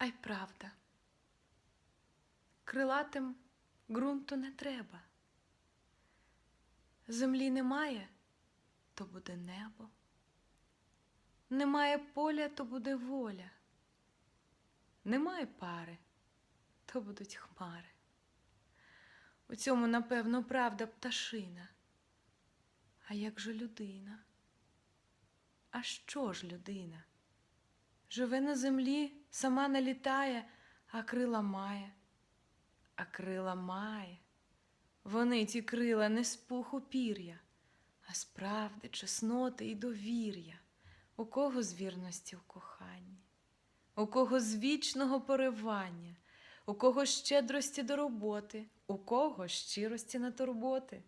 А й правда. Крилатим ґрунту не треба. Землі немає, то буде небо. Немає поля, то буде воля. Немає пари, то будуть хмари. У цьому, напевно, правда пташина. А як же людина? А що ж людина? Живе на землі, сама не літає, а крила має. А крила має. Вони ті крила не з пуху пір'я, а з правди, чесноти і довір'я, у кого з вірності в коханні, у кого з вічного поривання, у кого щедрості до роботи, у кого щирості на турботи,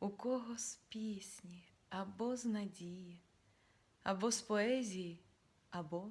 у кого з пісні або з надії, або з поезії, або